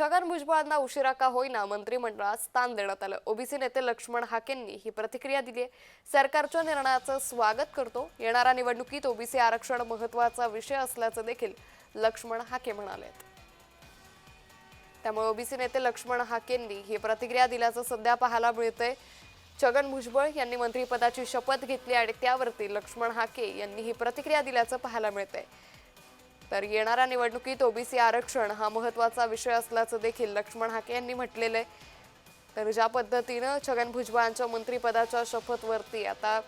छगन भुजबळांना उशिरा का होईना मंत्रिमंडळात स्थान देण्यात आलं. ओबीसी नेते लक्ष्मण हाकेंनी ही प्रतिक्रिया दिली आहे. सरकारच्या निर्णयाचं स्वागत करतो. येणाऱ्या निवडणुकीत ओबीसी आरक्षण महत्त्वाचा विषय असल्याचं देखील लक्ष्मण हाके म्हणाले त्यामुळे ओबीसी नेते लक्ष्मण हाकेंनी ही प्रतिक्रिया दिल्याचं सध्या पाहायला मिळतंय. छगन भुजबळ यांनी मंत्रिपदाची शपथ घेतली आणि त्यावरती लक्ष्मण हाके यांनी ही प्रतिक्रिया दिल्याचं पाहायला मिळतंय. तर येणाऱ्या निवडणुकीत ओबीसी आरक्षण हा महत्त्वाचा विषय असल्याचं देखील लक्ष्मण हाके यांनी म्हटलेलं आहे. तर ज्या पद्धतीनं छगन भुजबळांच्या मंत्रिपदाच्या शपथवरती आता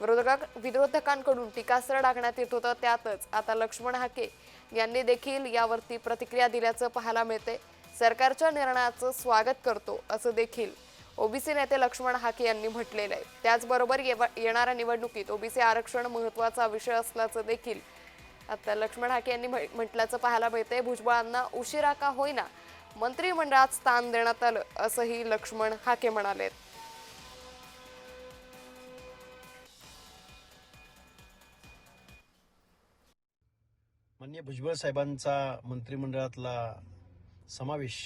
विरोधका विरोधकांकडून टीकास्त्र टाकण्यात येत होतं त्यातच आता लक्ष्मण हाके यांनी देखील यावरती प्रतिक्रिया दिल्याचं पाहायला मिळते सरकारच्या निर्णयाचं स्वागत करतो असं देखील ओबीसी नेते लक्ष्मण हाके यांनी म्हटलेलं आहे. त्याचबरोबर येवा- येणाऱ्या निवडणुकीत ओबीसी आरक्षण महत्त्वाचा विषय असल्याचं देखील आता लक्ष्मण हाके यांनी म्ह- म्हटल्याचं पाहायला मिळते भुजबळांना उशिरा का होईना मंत्रिमंडळात स्थान देण्यात आलं असंही लक्ष्मण हाके म्हणाले मान्य भुजबळ साहेबांचा मंत्रिमंडळातला समावेश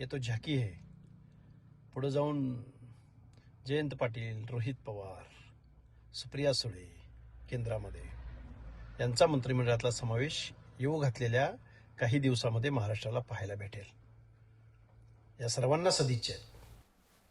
येतो झाकी आहे. पुढे जाऊन जयंत पाटील रोहित पवार सुप्रिया सुळे केंद्रामध्ये. यांचा मंत्रिमंडळातला समावेश येऊ घातलेल्या काही दिवसामध्ये महाराष्ट्राला पाहायला भेटेल. या सर्वांना सदिच्छा. आहेत